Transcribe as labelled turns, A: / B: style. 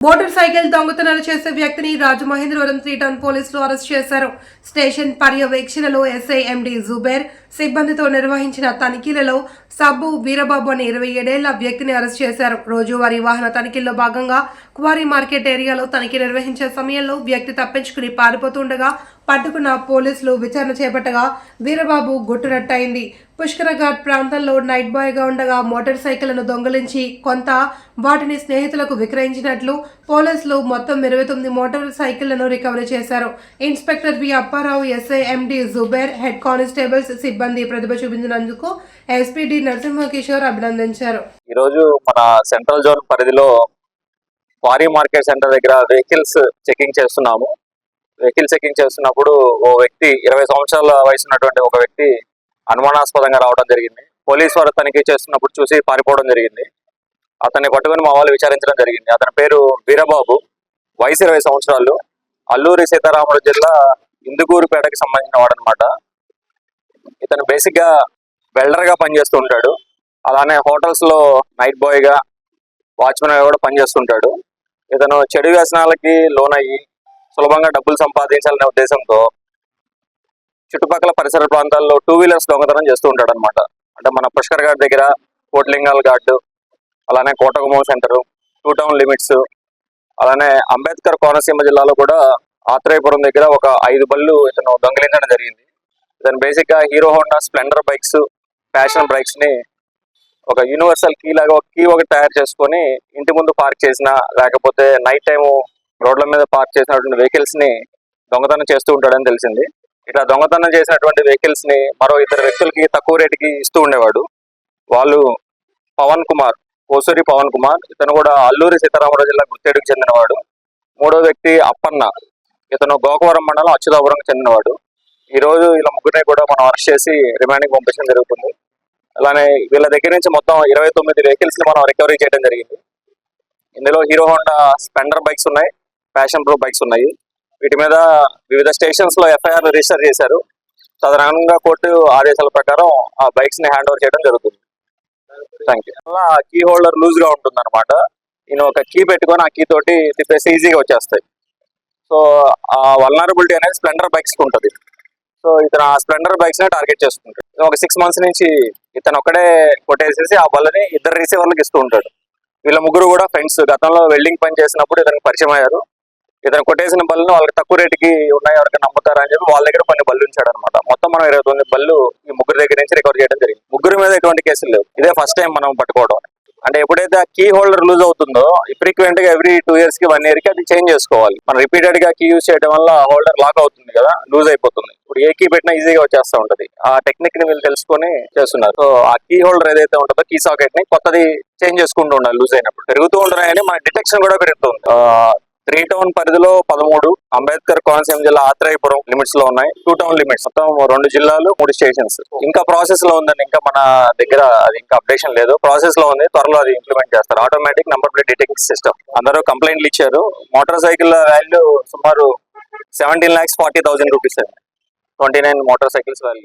A: Motor cycle దొంగతనాలు చేసే వ్యక్తిని రాజమహేంద్రవరం త్రీ టౌన్ పోలీసులు అరెస్ట్ చేశారు. స్టేషన్ పర్యవేక్షణలో ఎస్ఐ ఎండి జుబేర్ సిబ్బందితో నిర్వహించిన తనిఖీలలో సబ్బు వీరబాబు అనే ఇరవై ఏడేళ్ళ వ్యక్తిని అరెస్ట్ చేశారు. రోజువారీ వాహన తనిఖీల్లో భాగంగా క్వారీ మార్కెట్ ఏరియాలో తనిఖీ నిర్వహించే సమయంలో వ్యక్తి తప్పించుకుని పారిపోతుండగా పట్టుకున్న పోలీసులు విచారణ చేపట్టగా వీరబాబు గుట్టురట్టయింది పుష్కరఘాట్ ప్రాంతంలో నైట్ బాయ్గా ఉండగా మోటార్ సైకిళ్ళను దొంగిలించి కొంత వాటిని స్నేహితులకు విక్రయించినట్లు పోలీసులు మొత్తం ఇరవై తొమ్మిది మోటార్ సైకిళ్ళను రికవరీ చేశారు. Inspector V Apparao SI MD Zubair head constables సిబ్బంది ప్రతిభ చూపించినందుకు ఎస్పీడి నరసింహకిషోర్ అభినందించారు.
B: ఈరోజు మన సెంట్రల్ జోన్ పరిధిలో క్వారీ మార్కెట్ సెంటర్ దగ్గర వెహికల్స్ చెకింగ్ చేస్తున్నాము. వెహికల్ చెకింగ్ చేస్తున్నప్పుడు ఓ వ్యక్తి ఇరవై సంవత్సరాల వయసు ఉన్నటువంటి ఒక వ్యక్తి అనుమానాస్పదంగా రావడం జరిగింది. పోలీస్ వారు తనిఖీ చేస్తున్నప్పుడు చూసి పారిపోవడం జరిగింది. అతన్ని పట్టుకుని మా వాళ్ళు విచారించడం జరిగింది. అతని పేరు వీరబాబు. వయసు ఇరవై సంవత్సరాలు. అల్లూరి సీతారాముడు జిల్లా ఇందుకూరుపేటకి సంబంధించిన వాడు అనమాట ఇతను బేసిక్గా వెల్డర్గా పనిచేస్తూ ఉంటాడు. అలానే హోటల్స్లో నైట్ బాయ్గా వాచ్మెన్గా వాచ్మెన్ కూడా పనిచేస్తుంటాడు ఇతను చెడు వ్యసనాలకి లోనయ్యి సులభంగా డబ్బులు సంపాదించాలనే ఉద్దేశంతో చుట్టుపక్కల పరిసర ప్రాంతాల్లో టూ వీలర్స్ దొంగతనం చేస్తూ ఉంటాడు అనమాట అంటే మన పుష్కర్ ఘాట్ దగ్గర కోట్లింగాల్ ఘాట్ అలానే Kotagummam centre two town limits అలానే అంబేద్కర్ కోనసీమ జిల్లాలో కూడా ఆత్రేయపురం దగ్గర ఒక ఐదు బళ్ళు ఇతను దొంగిలించడం జరిగింది. ఇతను బేసిక్గా Hero Honda Splendor bikes Passion బైక్స్ని ఒక యూనివర్సల్ కీ లాగా ఒక కీ ఒకటి తయారు చేసుకొని ఇంటి ముందు పార్క్ చేసిన లేకపోతే నైట్ టైము రోడ్ల మీద పార్క్ చేసినటువంటి వెహికల్స్ని దొంగతనం చేస్తూ ఉంటాడని తెలిసింది. ఇట్లా దొంగతనం చేసినటువంటి వెహికల్స్ని మరో ఇద్దరు వ్యక్తులకి తక్కువ రేటుకి ఇస్తూ ఉండేవాడు. వాళ్ళు పవన్ కుమార్ కోసూరి పవన్ కుమార్ ఇతను కూడా అల్లూరి సీతారామరాజు జిల్లా గుర్తేడుకు చెందినవాడు. మూడో వ్యక్తి అప్పన్న ఇతను గోకవరం మండలం అచ్యుతాపురంకి చెందినవాడు. ఈ రోజు ఇలా ముగ్గురిని కూడా మనం అరెస్ట్ చేసి రిమాండింగ్ పంపించడం జరుగుతుంది. అలానే వీళ్ళ దగ్గర నుంచి మొత్తం ఇరవై తొమ్మిది వెహికల్స్ని మనం రికవరీ చేయడం జరిగింది. ఇందులో హీరో హోండా స్పెండర్ బైక్స్ ఉన్నాయి. ప్యాషన్ ప్రో బైక్స్ ఉన్నాయి. వీటి మీద వివిధ స్టేషన్స్లో ఎఫ్ఐఆర్ రిజిస్టర్ చేశారు. తదనంగా కోర్టు ఆదేశాల ప్రకారం ఆ బైక్స్ని హ్యాండ్ ఓవర్ చేయడం జరుగుతుంది. థ్యాంక్ యూ అలా కీ హోల్డర్ లూజ్గా ఉంటుంది అనమాట నేను ఒక కీ పెట్టుకొని ఆ కీ తోటి తిప్పేసి ఈజీగా వచ్చేస్తాయి. సో ఆ వల్నరబిలిటీ అనేది స్ప్లెండర్ బైక్స్కి ఉంటుంది. సో ఇతను ఆ స్ప్లెండర్ బైక్స్ నే టార్గెట్ చేస్తుంటాడు. ఒక సిక్స్ మంత్స్ నుంచి ఇతను ఒక్కడే కొట్టేసేసి ఆ బల్లని ఇద్దరు రిసీవర్లకు ఇస్తూ ఉంటాడు. వీళ్ళ ముగ్గురు కూడా ఫ్రెండ్స్ గతంలో వెల్డింగ్ పని చేసినప్పుడు ఇతనికి పరిచయం అయ్యారు. ఇతను కొట్టేసిన బళ్ళు వాళ్ళకి తక్కువ రేటుకి ఉన్నాయి ఎవరికైనా నమ్ముతారా అని చెప్పి వాళ్ళ దగ్గర కొన్ని బళ్ళు ఉంచాడు అనమాట మొత్తం మనం ఇరవై తొమ్మిది బళ్ళు ఈ ముగ్గురు దగ్గర నుంచి రికవర్ చేయడం జరిగింది. ముగ్గురు మీద ఎటువంటి కేసులు లేవు. ఇదే ఫస్ట్ టైం మనం పట్టుకోవడం అంటే ఎప్పుడైతే ఆ కీ హోల్డర్ లూజ్ అవుతుందో ఫ్రీక్వెంట్గా ఎవ్రీ టూ ఇయర్స్కి వన్ ఇయర్కి అది చేంజ్ చేసుకోవాలి. మనం రిపీటెడ్గా కీ యూస్ చేయడం వల్ల హోల్డర్ లాక్ అవుతుంది కదా లూజ్ అయిపోతుంది. ఇప్పుడు ఏ కీ పెట్టినా ఈజీగా వచ్చేస్తా ఉంటది. ఆ టెక్నిక్ని వీళ్ళు తెలుసుకొని చేస్తున్నారు. సో ఆ కీ హోల్డర్ ఏదైతే ఉంటుందో కీ సాకెట్ని కొత్తది చేంజ్ చేసుకుంటూ ఉండాలి లూజ్ అయినప్పుడు. పెరుగుతూ ఉంటున్నాయని మన డిటెక్షన్ కూడా పెరుగుతుంది త్రీ టౌన్ పరిధిలో పదమూడు అంబేద్కర్ కోనసీమ జిల్లా ఆత్రేయపురం లిమిట్స్లో ఉన్నాయి. టూ టౌన్ లిమిట్స్ మొత్తం రెండు జిల్లాలు మూడు స్టేషన్స్ ఇంకా ప్రాసెస్లో ఉందండి. ఇంకా మన దగ్గర అది ఇంకా అప్డేషన్ లేదు. ప్రాసెస్లో ఉంది. త్వరలో అది ఇంప్లిమెంట్ చేస్తారు. Automatic number plate detecting system అందరూ కంప్లైంట్లు ఇచ్చారు. మోటార్ సైకిల్ వాల్యూ సుమారు seventeen lakhs forty thousand rupees అండి. Twenty nine motor cycles value